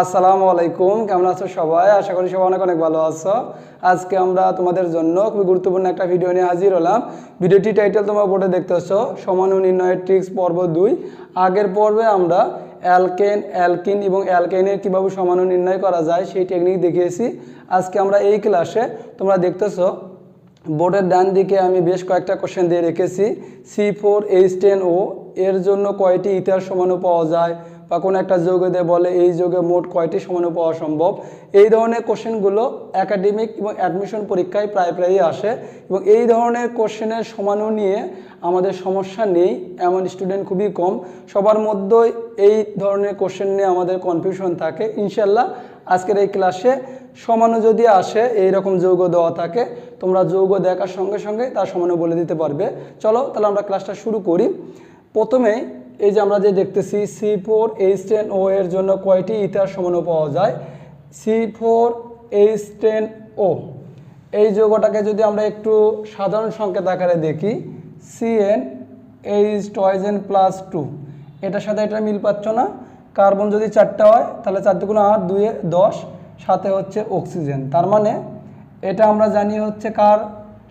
আসসালামু আলাইকুম, কেমন আছো সবাই? আশা করি সবাই অনেক অনেক ভালো আছো। আজকে আমরা তোমাদের জন্য খুবই গুরুত্বপূর্ণ একটা ভিডিও নিয়ে হাজির হলাম। ভিডিওটি টাইটেল তোমরা বোর্ডে দেখতেছো সমাণু নির্ণয়ের ট্রিক্স পর্ব দুই। আগের পর্বে আমরা অ্যালকেন অ্যালকিন এবং অ্যালকেনের কীভাবে সমান নির্ণয় করা যায় সেই টেকনিক দেখিয়েছি। আজকে আমরা এই ক্লাসে তোমরা দেখতেছো, বোর্ডের ডান দিকে আমি বেশ কয়েকটা কোশ্চেন দিয়ে রেখেছি। C four H ten O এর জন্য কয়টি ইতিহাস সমাণু পাওয়া যায়? বা কোনো একটা যোগে দিয়ে বলে, এই যোগে মোট কয়টি সমাণু পাওয়া সম্ভব? এই ধরনের কোশ্চেনগুলো একাডেমিক এবং অ্যাডমিশন পরীক্ষায় প্রায় প্রায়ই আসে এবং এই ধরনের কোশ্চেনের সমাণু নিয়ে আমাদের সমস্যা নেই, এমন স্টুডেন্ট খুবই কম। সবার মধ্যেই এই ধরনের কোশ্চেন নিয়ে আমাদের কনফিউশন থাকে। ইনশাল্লাহ আজকের এই ক্লাসে সমানু যদি আসে এই রকম যৌগ দেওয়া থাকে, তোমরা যৌগ দেখার সঙ্গে সঙ্গে তার সমানু বলে দিতে পারবে। চলো তাহলে আমরা ক্লাসটা শুরু করি। প্রথমে এই যে আমরা যে দেখতেছি C four H ten O এর জন্য কয়টি ইথার সমানু পাওয়া যায়? C four H ten O এই যৌগটাকে যদি আমরা একটু সাধারণ সংকেত আকারে দেখি CN H two n plus two এটার সাথে এটা মিল পাচ্ছ না? কার্বন যদি চারটা হয়, তাহলে চার দুগুণ আট, দুয়ে দশ, সাথে হচ্ছে অক্সিজেন। তার মানে এটা আমরা জানি হচ্ছে কার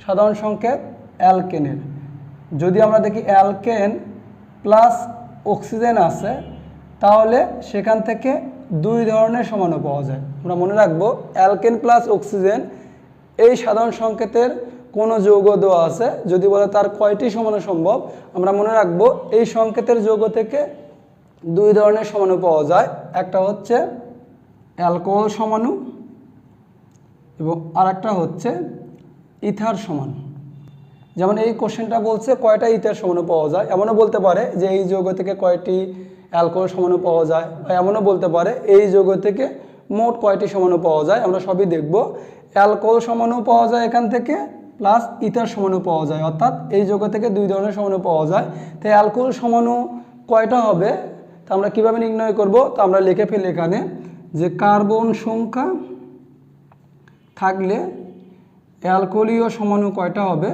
সাধারণ সংকেত? অ্যালকেনের। যদি আমরা দেখি অ্যালকেন প্লাস অক্সিজেন আছে, তাহলে সেখান থেকে দুই ধরনের সমাণু পাওয়া যায়। আমরা মনে রাখব অ্যালকেন প্লাস অক্সিজেন এই সাধারণ সংকেতের কোনো যৌগ দেওয়া আছে, যদি বলে তার কয়টি সমাণু সম্ভব, আমরা মনে রাখব, এই সংকেতের যৌগ থেকে দুই ধরনের সমাণু পাওয়া যায়। একটা হচ্ছে অ্যালকোহল সমাণু এবং আরেকটা হচ্ছে ইথার সমাণু যেমন এই কোশ্চেনটা বলছে কয়টা ইথার সমাণু পাওয়া যায়? এমনও বলতে পারে যে এই যৌগ থেকে কয়টি অ্যালকোহল সমাণু পাওয়া যায় বা এমনও বলতে পারে এই যৌগ থেকে মোট কয়টি সমাণু পাওয়া যায়? আমরা সবই দেখব। অ্যালকোহল সমাণু পাওয়া যায় এখান থেকে প্লাস ইথার সমাণু পাওয়া যায়। অর্থাৎ এই যৌগ থেকে দুই ধরনের সমাণু পাওয়া যায়। তো অ্যালকোহল সমাণু কয়টা হবে? তা আমরা কীভাবে নির্ণয় করব? তা আমরা লিখে ফেলি এখানে যে কার্বন সংখ্যা থাকলে অ্যালকোহলীয় সমাণু কয়টা হবে?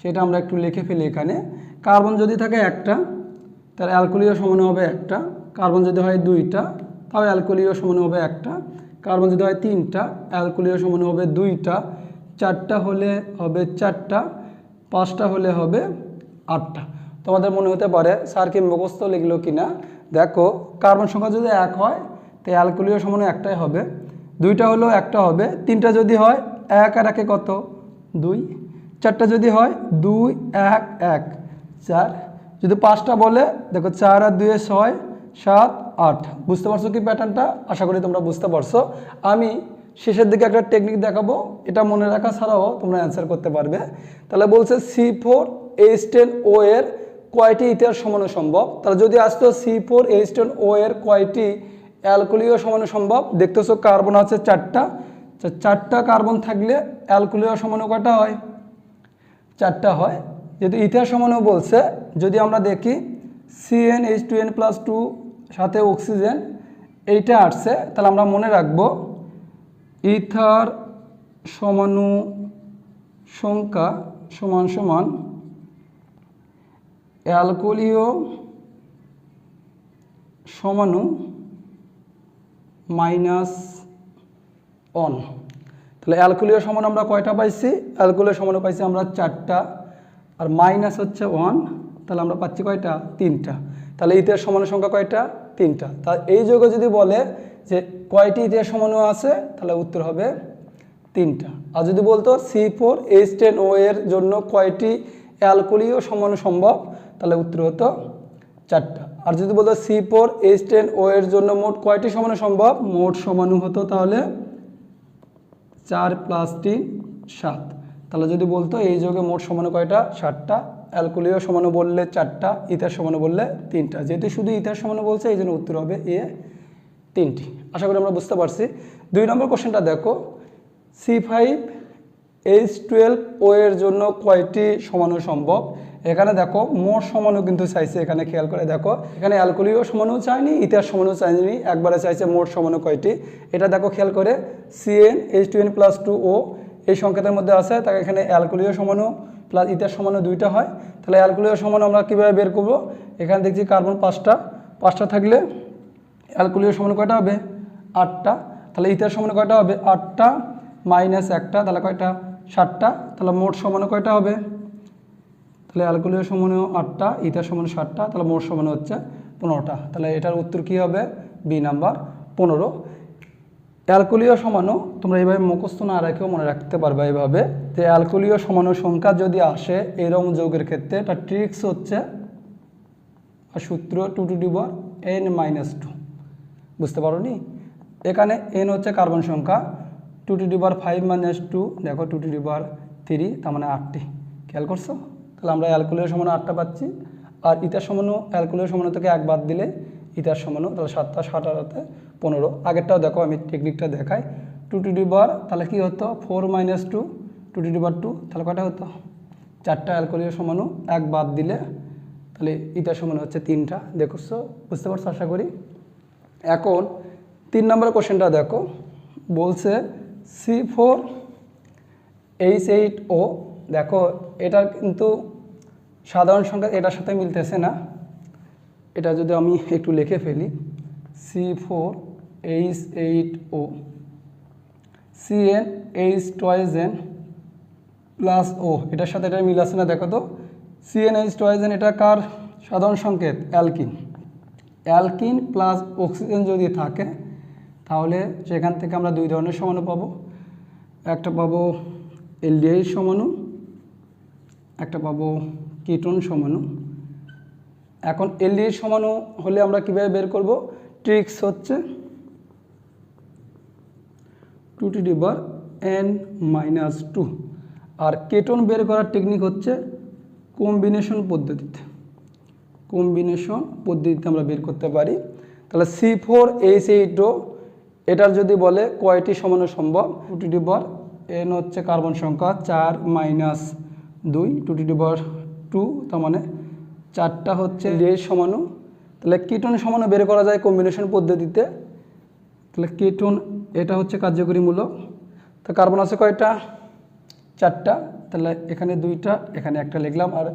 সেটা আমরা একটু লিখে ফেলি এখানে। কার্বন যদি থাকে একটা তার অ্যালকোহলীয় সমাণু হবে একটা। কার্বন যদি হয় দুইটা তাও অ্যালকোহলীয় সমাণু হবে একটা। কার্বন যদি হয় তিনটা, অ্যালকোহলীয় সমাণু হবে দুইটা। চারটা হলে হবে চারটা, পাঁচটা হলে হবে আটটা। তোমাদের মনে হতে পারে, স্যার কি মুখস্থ লিখলো কি না দেখো, কার্বন সংখ্যা যদি এক হয় তো অ্যালকোহলীয় সমাণু একটাই হবে। দুইটা হলেও একটা হবে। তিনটা যদি হয়, এক আর একে কত? দুই। চারটা যদি হয়, দুই, এক এক। চার। যদি পাঁচটা বলে, দেখো চার আর দুয়ে ছয়, সাত, আট। বুঝতে পারছ কি প্যাটার্নটা? আশা করি তোমরা বুঝতে পারছ। আমি শেষের দিকে একটা টেকনিক দেখাবো। এটা মনে রাখা ছাড়াও তোমরা অ্যান্সার করতে পারবে। তাহলে বলছে C four H ten O এর কয়টি ইতিহাস সমানো সম্ভব? তাহলে যদি আসতো C four H ten O এর কয়টি অ্যালকোহলীয় সমানো সম্ভব? দেখতেছো কার্বন আছে চারটা। চারটা কার্বন থাকলে অ্যালকোলিও সমানো কয়টা হয়? চারটা হয়। যেহেতু ইতিহাস সমানু বলছে, যদি আমরা দেখি C n H two n plus two সাথে অক্সিজেন এইটা আসছে, তাহলে আমরা মনে রাখব ইথার সমানু সংখ্যা সমান সমান অ্যালকোহলীয় সমানু মাইনাস অন তাহলে অ্যালকোহলীয় সমান আমরা কয়টা পাইছি? অ্যালকোহলীয় সমানু পাইছি আমরা চারটা। আর মাইনাস হচ্ছে ওয়ান, তাহলে আমরা পাচ্ছি কয়টা? তিনটা। তাহলে ইতিহাস সমানের সংখ্যা কয়টা? তিনটা। তা এই যোগে যদি বলে যে কয়টি ইতিহাস সমানু আছে, তাহলে উত্তর হবে তিনটা। আর যদি বলতো C four, H ten, O এর জন্য কয়টি অ্যালকোহলীয় সমানু সম্ভব, তাহলে উত্তর হতো চারটা। আর যদি বলতো C four, H ten, O এর জন্য মোট কয়টি সমানু সম্ভব? মোট সমানু হতো তাহলে চার প্লাস তিন, সাত। তাহলে যদি বলতো এই যোগে মোট সমানু কয়টা? সাতটা। অ্যালকোহলীয় সমানু বললে চারটা, ইথার সমানু বললে তিনটা। যেহেতু শুধু ইথার সমানু বলছে, এই জন্য উত্তর হবে এ তিনটি। আশা করি আমরা বুঝতে পারছি। দুই নম্বর কোশ্চেনটা দেখো। C five H twelve O এর জন্য কয়টি সমানু সম্ভব? এখানে দেখো মোট সমানও কিন্তু চাইছে, এখানে খেয়াল করে দেখো। এখানে অ্যালকোহলীয় সমানও চায়নি ইতিহাস সমানও চাইনি, একবারে চাইছে মোট সমানও কয়টি? এটা দেখো খেয়াল করে C n H two n plus two O এই সংকেতের মধ্যে আছে তাকে এখানে অ্যালকোহলীয় সমানও প্লাস ইতিহাস সমানও দুইটা হয়। তাহলে অ্যালকোহলীয় সমানু আমরা কীভাবে বের করব? এখানে দেখছি কার্বন পাঁচটা পাঁচটা থাকলে অ্যালকোহলীয় সমানু কয়টা হবে? আটটা। তাহলে ইতিহাস সমান কয়টা হবে? আটটা মাইনাস একটা, তাহলে কয়টা? ষাটটা তাহলে মোট সমান কয়টা হবে? তাহলে অ্যালকোহলীয় সমানও আটটা ইতার সমান ষাটটা তাহলে মোট সমান হচ্ছে পনেরোটা। তাহলে এটার উত্তর কী হবে? বি নাম্বার পনেরো। অ্যালকোহলীয় সমাণু তোমরা এইভাবে মুখস্থ না রেখেও মনে রাখতে পারবে এইভাবে যে অ্যালকোহলীয় সমাণু সংখ্যা যদি আসে এরকম যৌগের ক্ষেত্রে এটা ট্রিক্স হচ্ছে আর সূত্র two to the power n minus two বুঝতে পারো নি এখানে এন হচ্ছে কার্বন সংখ্যা two to the power five minus two দেখো two to the power three তার মানে আটটি। খেয়াল করছ? তাহলে আমরা অ্যালকোহলের সমানো আটটা পাচ্ছি। আর ইতার সমানো অ্যালকোহলের সমানো থেকে এক বাদ দিলে ইতার সমানো তাহলে সাতটা, সাত আটাতে পনেরো। আগেরটাও দেখো, আমি টেকনিকটা দেখাই। টু টু ডিবার তাহলে কী হতো? Four minus two two to the power two তাহলে কটা হতো? চারটা অ্যালকোহলের সমানো এক বাদ দিলে, তাহলে ইতার সমান হচ্ছে তিনটা। দেখছ বুঝতে পারছ আশা করি? এখন তিন নম্বর কোশ্চেনটা দেখো। বলছে C four H eight O দেখো এটার কিন্তু সাধারণ সংখ্যা এটার সাথে মিলতেছে না। এটা যদি আমি একটু লিখে ফেলি C four H eight O C n H two n plus O এটার সাথে এটা মিল আছে না? দেখো তো সিএনএইচ টয়েজেন এটা কার সাধারণ সংকেত? অ্যালকিন। অ্যালকিন প্লাস অক্সিজেন যদি থাকে, তাহলে সেখান থেকে আমরা দুই ধরনের সমাণু পাবো। একটা পাবো এলডিআই সমাণু একটা পাবো কিটোন সমাণু এখন এলডি সমাণু হলে আমরা কীভাবে বের করব? ট্রিক্স হচ্ছে two to the power n minus two R ketone বের করার টেকনিক হচ্ছে কম্বিনেশন পদ্ধতিতে। কম্বিনেশন পদ্ধতিতে আমরা বের করতে পারি। তাহলে C four H eight O এটার যদি বলে কয়টি সমানো সম্ভব? Two to the power n হচ্ছে কার্বন সংখ্যা, চার মাইনাস দুই। টু টি ডিবার টু তার মানে চারটা হচ্ছে ডে সমানু। তাহলে কিটন সমানু বের করা যায় কম্বিনেশন পদ্ধতিতে। তাহলে কেটন এটা হচ্ছে কার্যকরীমূলক তো কার্বন আছে কয়টা? চারটা। তাহলে এখানে দুইটা, এখানে একটা লিখলাম। আর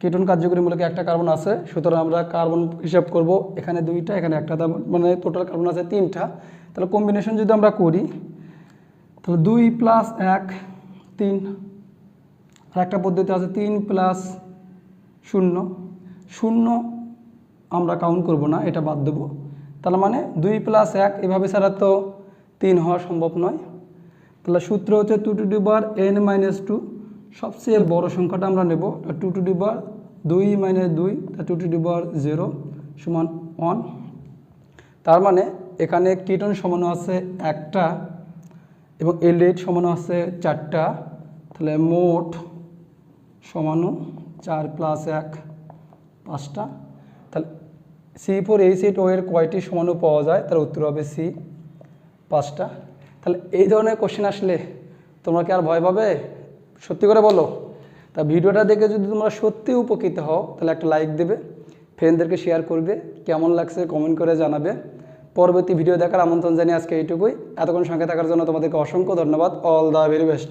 কেটন কার্যকরীমূলক একটা কার্বন আছে। সুতরাং আমরা কার্বন হিসাব করব। এখানে দুইটা, এখানে একটা মানে টোটাল কার্বন আছে তিনটা। তাহলে কম্বিনেশন যদি আমরা করি, তাহলে দুই প্লাস এক, তিন। আর একটা পদ্ধতি আছে তিন প্লাস শূন্য। শূন্য আমরা কাউন্ট করব না, এটা বাদ দেবো। তার মানে দুই প্লাস এক এভাবে ছাড়া তো তিন হওয়া সম্ভব নয়। তাহলে সূত্র হচ্ছে two to the power n minus two সবচেয়ে বড় সংখ্যাটা আমরা নেব টু টু ডিবার দুই মাইনাস দুই two to the power zero সমান ওয়ান তার মানে এখানে কিটন সমানো আছে একটা এবং এল এইট সমানো আছে চারটা। তাহলে মোট সমানো চার প্লাস এক পাঁচটা। তাহলে C four H eight O এর কয়টি সমানু পাওয়া যায়? তার উত্তর হবে সি পাঁচটা। তাহলে এই ধরনের কোশ্চেন আসলে তোমরা কি আর ভয় পাবে? সত্যি করে বলো। তা ভিডিওটা দেখে যদি তোমরা সত্যি উপকৃত হও, তাহলে একটা লাইক দেবে ফ্রেন্ডদেরকে শেয়ার করবে, কেমন লাগছে কমেন্ট করে জানাবে। পরবর্তী ভিডিও দেখার আমন্ত্রণ জানিয়ে আজকে এইটুকুই। এতক্ষণ সঙ্গে থাকার জন্য তোমাদেরকে অসংখ্য ধন্যবাদ। All the very best